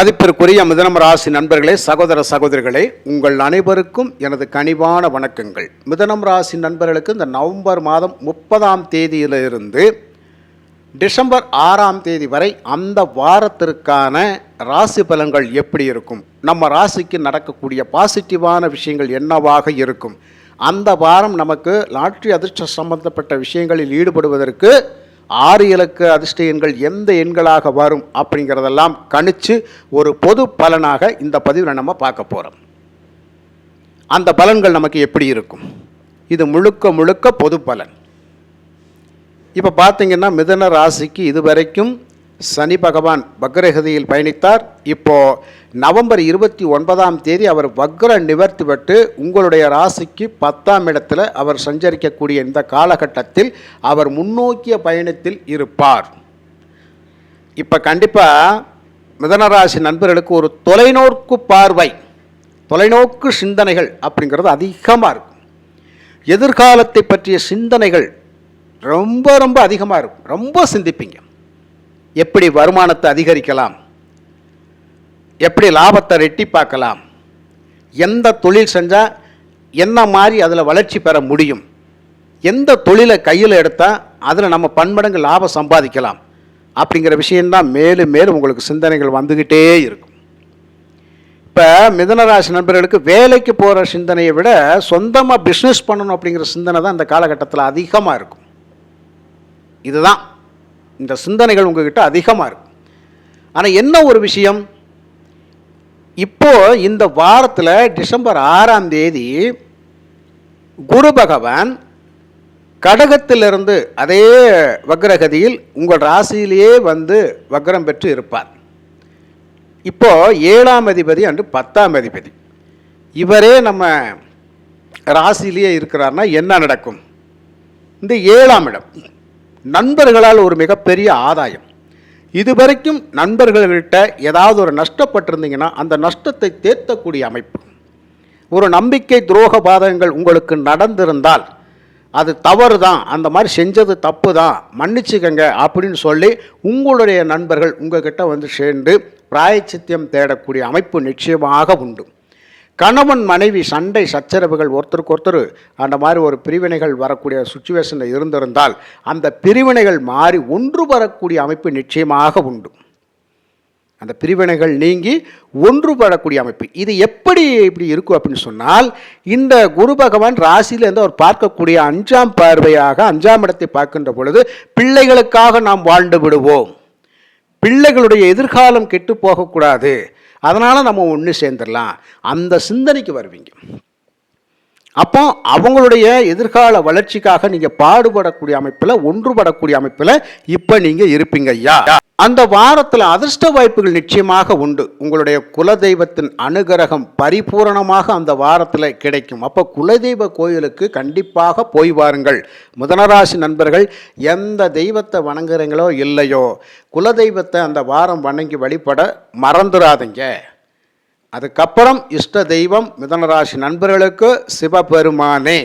மதிப்பிற்குரிய மிதனம் ராசி நண்பர்களே சகோதர சகோதரிகளே உங்கள் அனைவருக்கும் எனது கனிவான வணக்கங்கள். மிதனம் ராசி நண்பர்களுக்கு இந்த நவம்பர் மாதம் முப்பதாம் தேதியிலிருந்து டிசம்பர் ஆறாம் தேதி வரை அந்த வாரத்திற்கான ராசி பலன்கள் எப்படி இருக்கும்? நம்ம ராசிக்கு நடக்கக்கூடிய பாசிட்டிவான விஷயங்கள் என்னவாக இருக்கும்? அந்த வாரம் நமக்கு லாட்ரி அதிர்ஷ்ட சம்பந்தப்பட்ட விஷயங்களில் ஈடுபடுவதற்கு ஆறு இலக்க அதிர்ஷ்ட எண்கள் எந்த எண்களாக வரும் அப்படிங்கிறதெல்லாம் கணிச்சு ஒரு பொது பலனாக இந்த பதிவில் நம்ம பார்க்க போகிறோம் அந்த பலன்கள் நமக்கு எப்படி இருக்கும்? இது முழுக்க முழுக்க பொது பலன். இப்போ பார்த்தீங்கன்னா மிதன ராசிக்கு இதுவரைக்கும் சனி பகவான் வக்ரகதியில் பயணித்தார். இப்போ நவம்பர் இருபத்தி ஒன்பதாம் தேதி அவர் வக்ர நிவர்த்தி பெற்று உங்களுடைய ராசிக்கு பத்தாம் இடத்துல அவர் சஞ்சரிக்கக்கூடிய இந்த காலகட்டத்தில் அவர் முன்னோக்கிய பயணத்தில் இருப்பார். இப்போ கண்டிப்பாக மிதனராசி நண்பர்களுக்கு ஒரு தொலைநோக்கு பார்வை தொலைநோக்கு சிந்தனைகள் அப்படிங்கிறது அதிகமாக இருக்கும். எதிர்காலத்தை பற்றிய சிந்தனைகள் ரொம்ப ரொம்ப அதிகமாக இருக்கும். ரொம்ப சிந்திப்பீங்க. எப்படி வருமானத்தை அதிகரிக்கலாம்? எப்படி லாபத்தை ரெட்டிப்பாக்கலாம்? எந்த தொழில் செஞ்சால் என்ன மாதிரி அதில் வளர்ச்சி பெற முடியும்? எந்த தொழிலை கையில் எடுத்தால் அதில் நம்ம பன்மடங்கு லாபம் சம்பாதிக்கலாம்? அப்படிங்கிற விஷயம்தான் மேலும் மேலும் உங்களுக்கு சிந்தனைகள் வந்துக்கிட்டே இருக்கும். இப்போ மிதனராசி நண்பர்களுக்கு வேலைக்கு போகிற சிந்தனையை விட சொந்தமாக பிஸ்னஸ் பண்ணணும் அப்படிங்கிற சிந்தனை தான் இந்த காலகட்டத்தில் அதிகமாக இருக்கும். இதுதான். இந்த சிந்தனைகள் உங்ககிட்ட அதிகமாக இருக்கும் ஆனால் என்ன ஒரு விஷயம்? இப்போ இந்த வாரத்தில் டிசம்பர் ஆறாம் தேதி குரு பகவான் கடகத்திலிருந்து அதே வக்ரகதியில் உங்கள் ராசியிலேயே வந்து வக்ரம் பெற்று இருப்பார். இப்போது ஏழாம் அதிபதி அண்டு பத்தாம் அதிபதி. இவரே நம்ம ராசியிலேயே இருக்கிறார்னா என்ன நடக்கும்? இந்த ஏழாம் இடம். நண்பர்களால் ஒரு மிகப்பெரிய ஆதாயம். இதுவரைக்கும் நண்பர்கள்கிட்ட ஏதாவது ஒரு நஷ்டப்பட்டிருந்தீங்கன்னா அந்த நஷ்டத்தை தேர்த்தக்கூடிய அமைப்பு. ஒரு நம்பிக்கை துரோக பாதகங்கள் உங்களுக்கு நடந்திருந்தால் அது தவறு தான் அந்த மாதிரி செஞ்சது தப்பு தான் மன்னிச்சுக்கங்க அப்படின்னு சொல்லி உங்களுடைய நண்பர்கள் உங்ககிட்ட வந்து சேர்ந்து பிராயச்சித்தியம் தேடக்கூடிய அமைப்பு நிச்சயமாக உண்டு. கணவன் மனைவி சண்டை சச்சரவுகள் ஒருத்தருக்கு ஒருத்தர் அந்த மாதிரி ஒரு பிரிவினைகள் வரக்கூடிய சுச்சுவேஷனில் இருந்திருந்தால் அந்த பிரிவினைகள் மாறி ஒன்று வரக்கூடிய அமைப்பு நிச்சயமாக உண்டு. அந்த பிரிவினைகள் நீங்கி ஒன்றுபடக்கூடிய அமைப்பு. இது எப்படி இப்படி இருக்கும் அப்படின்னு சொன்னால் இந்த குரு பகவான் ராசியிலேருந்து அவர் பார்க்கக்கூடிய அஞ்சாம் பார்வையாக அஞ்சாம் இடத்தை பார்க்கின்ற பொழுது பிள்ளைகளுக்காக நாம் வாழ்ந்து விடுவோம். பிள்ளைகளுடைய எதிர்காலம் கெட்டு போகக்கூடாது. அதனால் நம்ம ஒன்று சேர்ந்துடலாம். அந்த சிந்தனைக்கு வருவீங்க. அப்போ அவங்களுடைய எதிர்கால வளர்ச்சிக்காக நீங்கள் பாடுபடக்கூடிய அமைப்பில் ஒன்றுபடக்கூடிய அமைப்பில் இப்போ நீங்கள் இருப்பீங்க ஐயா. அந்த வாரத்தில் அதிர்ஷ்ட வாய்ப்புகள் நிச்சயமாக உண்டு. உங்களுடைய குலதெய்வத்தின் அனுகிரகம் பரிபூரணமாக அந்த வாரத்தில் கிடைக்கும். அப்போ குலதெய்வ கோயிலுக்கு கண்டிப்பாக போய் வாருங்கள். முதனராசி நண்பர்கள் எந்த தெய்வத்தை வணங்குறீங்களோ இல்லையோ குலதெய்வத்தை அந்த வாரம் வணங்கி வழிபட மறந்துடாதீங்க அதுக்கப்புறம் இஷ்ட தெய்வம் மிதனராசி நண்பர்களுக்கு சிவபெருமானே.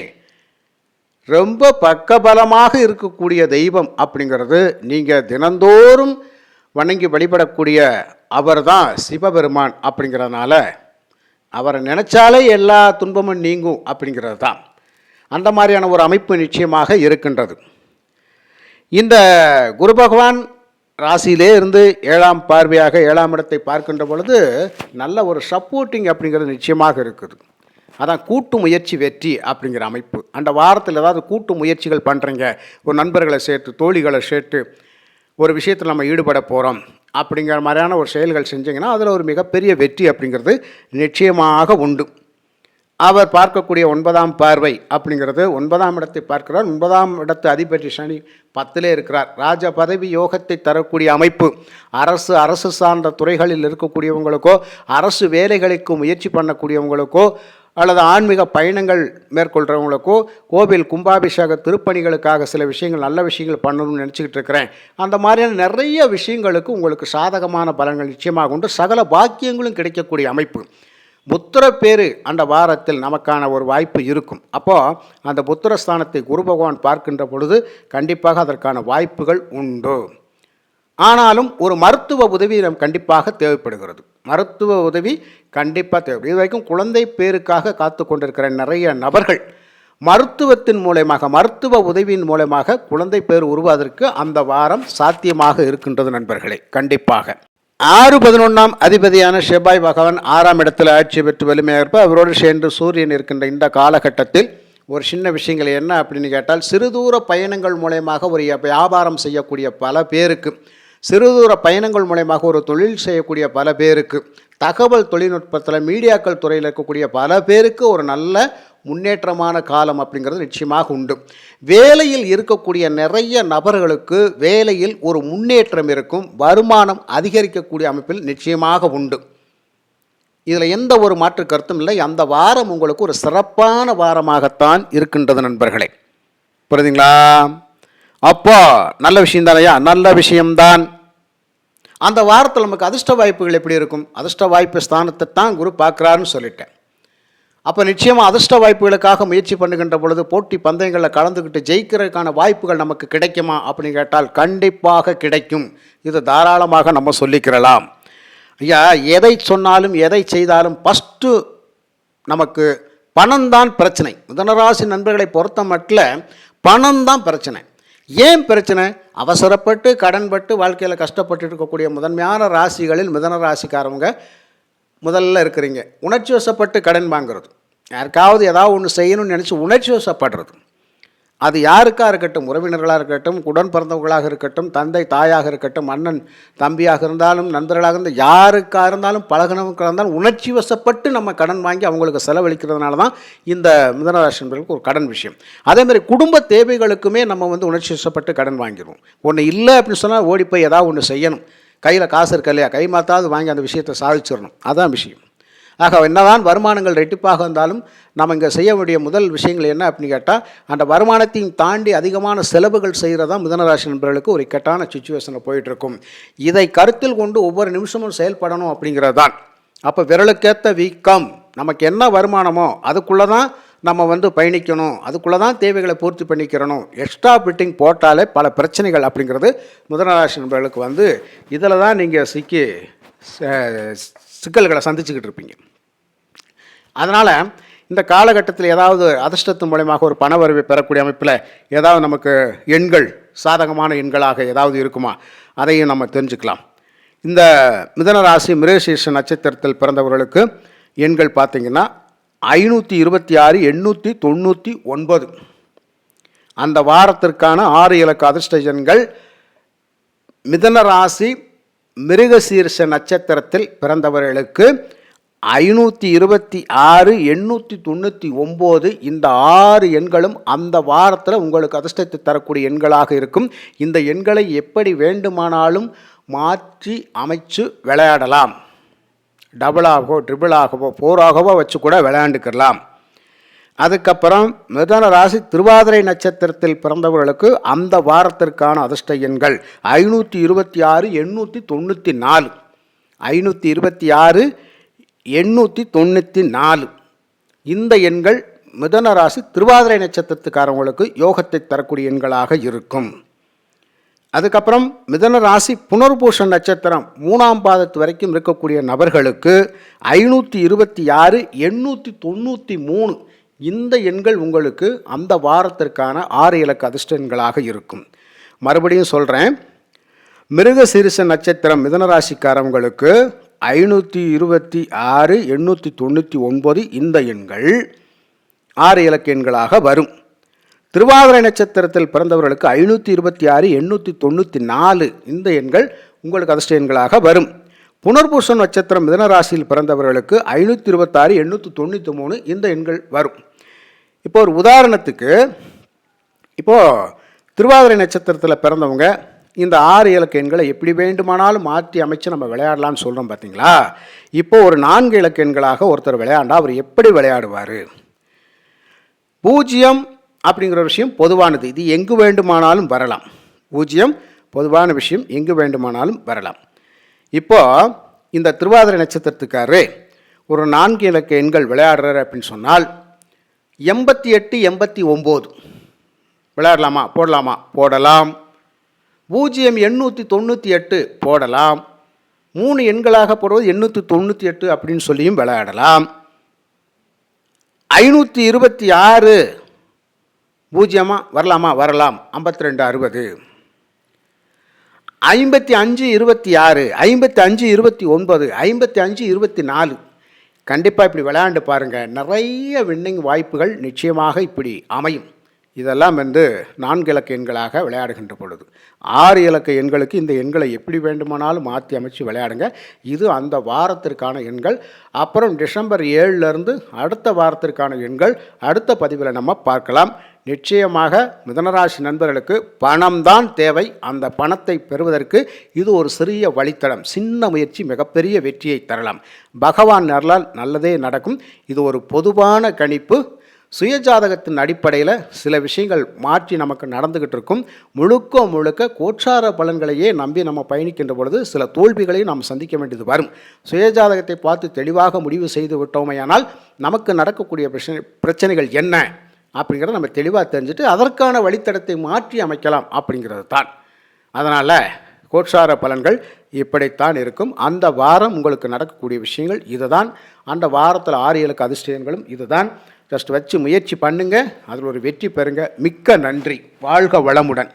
ரொம்ப பக்கபலமாக இருக்கக்கூடிய தெய்வம் அப்படிங்கிறது நீங்கள் தினந்தோறும் வணங்கி வழிபடக்கூடிய அவர் தான் சிவபெருமான் அப்படிங்கிறதுனால அவரை நினச்சாலே எல்லா துன்பமும் நீங்கும் அப்படிங்கிறது தான் அந்த மாதிரியான ஒரு அமைப்பு நிச்சயமாக இருக்கின்றது. இந்த குரு பகவான் ராசியிலே இருந்து ஏழாம் பார்வையாக ஏழாம் இடத்தை பார்க்கின்ற பொழுது நல்ல ஒரு சப்போர்ட்டிங் அப்படிங்கிறது நிச்சயமாக இருக்குது. அதான் கூட்டு முயற்சி வெற்றி அப்படிங்கிற அமைப்பு. அந்த வாரத்தில் ஏதாவது கூட்டு முயற்சிகள் பண்ணுறீங்க ஒரு நண்பர்களை சேர்த்து தோழிகளை சேர்த்து ஒரு விஷயத்தில் நம்ம ஈடுபட போகிறோம் அப்படிங்கிற மாதிரியான ஒரு செயல்கள் செஞ்சிங்கன்னா அதில் ஒரு மிகப்பெரிய வெற்றி அப்படிங்கிறது நிச்சயமாக உண்டு. அவர் பார்க்கக்கூடிய ஒன்பதாம் பார்வை அப்படிங்கிறது ஒன்பதாம் இடத்தை பார்க்கிறார். ஒன்பதாம் இடத்து அதிபதி சனி பத்திலே இருக்கிறார். ராஜ பதவி யோகத்தை தரக்கூடிய அமைப்பு. அரசு அரசு சார்ந்த துறைகளில் இருக்கக்கூடியவங்களுக்கோ அரசு வேலைகளுக்கு முயற்சி பண்ணக்கூடியவங்களுக்கோ அல்லது ஆன்மீக பயணங்கள் மேற்கொள்கிறவங்களுக்கோ கோவில் கும்பாபிஷேக திருப்பணிகளுக்காக சில விஷயங்கள் நல்ல விஷயங்கள் பண்ணணும்னு நினச்சிக்கிட்டு இருக்கிறேன். அந்த மாதிரியான நிறைய விஷயங்களுக்கு உங்களுக்கு சாதகமான பலன்கள் நிச்சயமாக உண்டு. சகல பாக்கியங்களும் கிடைக்கக்கூடிய அமைப்பு. புத்திரப்பேறு அந்த வாரத்தில் நமக்கான ஒரு வாய்ப்பு இருக்கும். அப்போது அந்த புத்திரஸ்தானத்தை குரு பகவான் பார்க்கின்ற பொழுது கண்டிப்பாக அதற்கான வாய்ப்புகள் உண்டு. ஆனாலும் ஒரு மருத்துவ உதவி நம் கண்டிப்பாக தேவைப்படுகிறது. மருத்துவ உதவி கண்டிப்பாக தேவை. இது வரைக்கும் குழந்தை பேருக்காக காத்து கொண்டிருக்கிற நிறைய நபர்கள் மருத்துவத்தின் மூலயமாக மருத்துவ உதவியின் மூலயமாக குழந்தை பேர் உருவாவதற்கு அந்த வாரம் சாத்தியமாக இருக்கின்றது நண்பர்களே கண்டிப்பாக. ஆறு பதினொன்றாம் அதிபதியான செவ்வாய் பகவான் ஆறாம் இடத்தில் ஆட்சி பெற்று வலிமையாக இருப்பார். அவரோடு சேர்ந்து சூரியன் இருக்கின்ற இந்த காலகட்டத்தில் ஒரு சின்ன விஷயங்கள் என்ன அப்படின்னு கேட்டால் சிறுதூர பயணங்கள் மூலயமாக ஒரு வியாபாரம் செய்யக்கூடிய பல பேருக்கு சிறுதூர பயணங்கள் மூலயமாக ஒரு தொழில் செய்யக்கூடிய பல பேருக்கு தகவல் தொழில்நுட்பத்தில் மீடியாக்கள் துறையில் இருக்கக்கூடிய பல பேருக்கு ஒரு நல்ல முன்னேற்றமான காலம் அப்படிங்கிறது நிச்சயமாக உண்டு. வேலையில் இருக்கக்கூடிய நிறைய நபர்களுக்கு வேலையில் ஒரு முன்னேற்றம் இருக்கும் வருமானம் அதிகரிக்கக்கூடிய அமைப்பில் நிச்சயமாக உண்டு. இதில் எந்த ஒரு மாற்று கருத்தும் இல்லை. அந்த வாரம் உங்களுக்கு ஒரு சிறப்பான வாரமாகத்தான் இருக்கின்றது நண்பர்களே. புரியுதுங்களா? அப்போ நல்ல விஷயம் தானையா நல்ல விஷயம்தான். அந்த வாரத்தில் நமக்கு அதிர்ஷ்ட வாய்ப்புகள் எப்படி இருக்கும்? அதிர்ஷ்ட வாய்ப்பு ஸ்தானத்தை தான் குரு பார்க்குறாருன்னு சொல்லிட்டேன். அப்போ நிச்சயமாக அதிர்ஷ்ட வாய்ப்புகளுக்காக முயற்சி பண்ணுகின்ற பொழுது போட்டி பந்தயங்களில் கலந்துக்கிட்டு ஜெயிக்கிறதுக்கான வாய்ப்புகள் நமக்கு கிடைக்குமா அப்படின்னு கேட்டால் கண்டிப்பாக கிடைக்கும். இது தாராளமாக நம்ம சொல்லிக்கிறலாம். ஐயா எதை சொன்னாலும் எதை செய்தாலும் ஃபஸ்ட்டு நமக்கு பணம் தான் பிரச்சனை. மிதனராசி நண்பர்களை பொறுத்த மட்டும் பணம் தான் பிரச்சனை. ஏன் பிரச்சனை? அவசரப்பட்டு கடன்பட்டு வாழ்க்கையில் கஷ்டப்பட்டு இருக்கக்கூடிய முதன்மையான ராசிகளில் மிதன ராசிக்காரவங்க முதல்ல இருக்கிறீங்க. உணர்ச்சி வசப்பட்டு கடன் வாங்குறது. யாருக்காவது ஏதாவது ஒன்று செய்யணும்னு நினச்சி உணர்ச்சி வசப்படுறது. அது யாருக்காக இருக்கட்டும்? உறவினர்களாக இருக்கட்டும் உடன் பிறந்தவர்களாக இருக்கட்டும் தந்தை தாயாக இருக்கட்டும் அண்ணன் தம்பியாக இருந்தாலும் நண்பர்களாக இருந்தால் யாருக்காக இருந்தாலும் பழகினவங்களாக இருந்தாலும் உணர்ச்சி வசப்பட்டு நம்ம கடன் வாங்கி அவங்களுக்கு செலவழிக்கிறதுனால தான் இந்த மிதனராசி ஒரு கடன் விஷயம். அதேமாதிரி குடும்ப தேவைகளுக்குமே நம்ம வந்து உணர்ச்சி வசப்பட்டு கடன் வாங்கிடுவோம். ஒன்று இல்லை அப்படின்னு சொன்னால் ஓடி போய் ஏதாவது ஒன்று செய்யணும். கையில் காசு இருக்கா இல்லையா? கை மாத்தாவது வாங்கி அந்த விஷயத்தை சாதிச்சிடணும். அதான் விஷயம். ஆக என்னதான் வருமானங்கள் ரெட்டிப்பாக இருந்தாலும் நம்ம இங்கே செய்ய வேண்டிய முதல் விஷயங்கள் என்ன அப்படின்னு கேட்டால் அந்த வருமானத்தையும் தாண்டி அதிகமான செலவுகள் செய்கிறதா மிதனராசி நண்பர்களுக்கு ஒரு இக்கட்டான சுச்சுவேஷனில் போயிட்டுருக்கும். இதை கருத்தில் கொண்டு ஒவ்வொரு நிமிஷமும் செயல்படணும் அப்படிங்கிறது தான் அப்போ விரலுக்கேற்ற வீக்கம் நமக்கு என்ன வருமானமோ அதுக்குள்ளே தான் நம்ம வந்து பயணிக்கணும் அதுக்குள்ளே தான் தேவைகளை பூர்த்தி பண்ணிக்கிறணும். எக்ஸ்ட்ரா பிட்டிங் போட்டாலே பல பிரச்சனைகள் அப்படிங்கிறது முதலராசி நண்பர்களுக்கு வந்து இதில் தான் நீங்கள் சிக்கி சிக்கல்களை சந்திச்சுக்கிட்டு இருப்பீங்க. அதனால் இந்த காலகட்டத்தில் ஏதாவது அதிர்ஷ்டத்தின் மூலயமாக ஒரு பண வரவை பெறக்கூடிய அமைப்பில் ஏதாவது நமக்கு எண்கள் சாதகமான எண்களாக ஏதாவது இருக்குமா? அதையும் நம்ம தெரிஞ்சுக்கலாம். இந்த மிதனராசி மிருகசீஷ மிருகசீர்ஷ நட்சத்திரத்தில் பிறந்தவர்களுக்கு எண்கள் பார்த்தீங்கன்னா ஐநூற்றி இருபத்தி ஆறு எண்ணூற்றி தொண்ணூற்றி ஒன்பது. அந்த வாரத்திற்கான ஆறு இலக்க அதிர்ஷ்ட எண்கள் மிதனராசி மிருகசீர்ஷ நட்சத்திரத்தில் பிறந்தவர்களுக்கு ஐநூற்றி இருபத்தி ஆறு எண்ணூற்றி தொண்ணூற்றி ஒம்பது இந்த ஆறு எண்களும் அந்த வாரத்தில் உங்களுக்கு அதிர்ஷ்டத்தை தரக்கூடிய எண்களாக இருக்கும். இந்த எண்களை எப்படி வேண்டுமானாலும் மாற்றி அமைச்சு விளையாடலாம். டபுளாகவோ ட்ரிபிளாகவோ ஃபோராகவோ வச்சு கூட விளையாண்டுக்கலாம். அதுக்கப்புறம் மிதன ராசி திருவாதிரை நட்சத்திரத்தில் பிறந்தவர்களுக்கு அந்த வாரத்திற்கான அதிர்ஷ்ட எண்கள் ஐநூற்றி இருபத்தி ஆறு எண்ணூற்றி தொண்ணூற்றி நாலு. ஐநூற்றி இருபத்தி ஆறு எண்ணூற்றி தொண்ணூற்றி நாலு. இந்த எண்கள் மிதன ராசி திருவாதிரை நட்சத்திரத்துக்காரவங்களுக்கு யோகத்தை தரக்கூடிய எண்களாக இருக்கும். அதுக்கப்புறம் மிதன ராசி புனர்பூஷன் நட்சத்திரம் மூணாம் பாதத்து வரைக்கும் இருக்கக்கூடிய நபர்களுக்கு ஐநூற்றி இருபத்தி ஆறு எண்ணூற்றி தொண்ணூற்றி மூணு. இந்த எண்கள் உங்களுக்கு அந்த வாரத்திற்கான ஆறு இலக்க அதிர்ஷ்ட எண்களாக இருக்கும். மறுபடியும் சொல்கிறேன் மிருக சிறுச நட்சத்திரம் மிதனராசிக்காரவங்களுக்கு ஐநூற்றி இருபத்தி ஆறு எண்ணூற்றி தொண்ணூற்றி ஒன்பது இந்த எண்கள் ஆறு இலக்க எண்களாக வரும். திருவாதிரை நட்சத்திரத்தில் பிறந்தவர்களுக்கு ஐநூற்றி இருபத்தி ஆறு எண்ணூற்றி தொண்ணூற்றி நாலு இந்த எண்கள் உங்களுக்கு அதிர்ஷ்ட எண்களாக வரும். புனர்பூசம் நட்சத்திரம் மிதனராசியில் பிறந்தவர்களுக்கு ஐநூற்றி இருபத்தாறு எண்ணூற்றி தொண்ணூற்றி மூணு இந்த எண்கள் வரும். இப்போ ஒரு உதாரணத்துக்கு இப்போது திருவாதிரை நட்சத்திரத்தில் பிறந்தவங்க இந்த ஆறு இலக்க எண்களை எப்படி வேண்டுமானாலும் மாற்றி அமைச்சு நம்ம விளையாடலாம்னு சொல்கிறோம் பார்த்தீங்களா இப்போ ஒரு நான்கு இலக்க எண்களாக ஒருத்தர் விளையாண்டா அவர் எப்படி விளையாடுவார்? பூஜ்ஜியம் அப்படிங்கிற ஒரு விஷயம் பொதுவானது. இது எங்கு வேண்டுமானாலும் வரலாம். பூஜ்ஜியம் பொதுவான விஷயம் எங்கு வேண்டுமானாலும் வரலாம். இப்போ இந்த திருவாதிரை நட்சத்திரத்துக்காரு ஒரு நான்கு இலக்க எண்கள் விளையாடுறாரு அப்படின்னு சொன்னால் எண்பத்தி எட்டு எண்பத்தி ஒம்பது. விளையாடலாமா? போடலாமா? போடலாம். பூஜ்ஜியம் எண்ணூற்றி தொண்ணூற்றி எட்டு போடலாம். மூணு எண்களாக போடுவது எண்ணூற்றி தொண்ணூற்றி எட்டு அப்படின்னு சொல்லியும் விளையாடலாம். ஐநூற்றி இருபத்தி ஆறு. பூஜ்ஜியமாக வரலாமா? வரலாம். ஐம்பத்தி ரெண்டு அறுபது. ஐம்பத்தி அஞ்சு இருபத்தி ஆறு. ஐம்பத்தி அஞ்சு இருபத்தி ஒன்பது. ஐம்பத்தி அஞ்சு இருபத்தி நாலு. கண்டிப்பாக இப்படி விளையாண்டு பாருங்கள் நிறைய வின்னிங் வாய்ப்புகள் நிச்சயமாக இப்படி அமையும். இதெல்லாம் வந்து நான்கு இலக்க எண்களாக விளையாடுகின்ற பொழுது. ஆறு இலக்க எண்களுக்கு இந்த எண்களை எப்படி வேண்டுமானாலும் மாற்றி அமைச்சு விளையாடுங்க. இது அந்த வாரத்திற்கான எண்கள். அப்புறம் டிசம்பர் ஏழுலேருந்து அடுத்த வாரத்திற்கான எண்கள். அடுத்த பதிவில் நம்ம பார்க்கலாம். நிச்சயமாக மிதனராசி நண்பர்களுக்கு பணம்தான் தேவை. அந்த பணத்தை பெறுவதற்கு இது ஒரு சிறிய வழித்தடம். சின்ன முயற்சி மிகப்பெரிய வெற்றியை தரலாம். பகவான் அருளால் நல்லதே நடக்கும். இது ஒரு பொதுவான கணிப்பு. சுயஜாதகத்தின் அடிப்படையில் சில விஷயங்கள் மாற்றி நமக்கு நடந்துக்கிட்டு இருக்கும். முழுக்க முழுக்க கோட்சார பலன்களையே நம்பி நம்ம பயணிக்கின்ற பொழுது சில தோல்விகளையும் நாம் சந்திக்க வேண்டியது வரும். சுயஜாதகத்தை பார்த்து தெளிவாக முடிவு செய்து விட்டோமையானால் நமக்கு நடக்கக்கூடிய பிரச்சனை பிரச்சனைகள் என்ன அப்படிங்கிறத நம்ம தெளிவாக தெரிஞ்சுட்டு அதற்கான வழித்தடத்தை மாற்றி அமைக்கலாம் அப்படிங்கிறது தான். அதனால் கோட்சார பலன்கள் இப்படித்தான் இருக்கும். அந்த வாரம் உங்களுக்கு நடக்கக்கூடிய விஷயங்கள் இதுதான். அந்த வாரத்தில் ஆறு ஏழுக்கு அதிர்ஷ்டங்களும் இதுதான். ஜஸ்ட் வச்சு முயற்சி பண்ணுங்கள் அதில் ஒரு வெற்றி பெறுங்க. மிக்க நன்றி. வாழ்க வளமுடன்.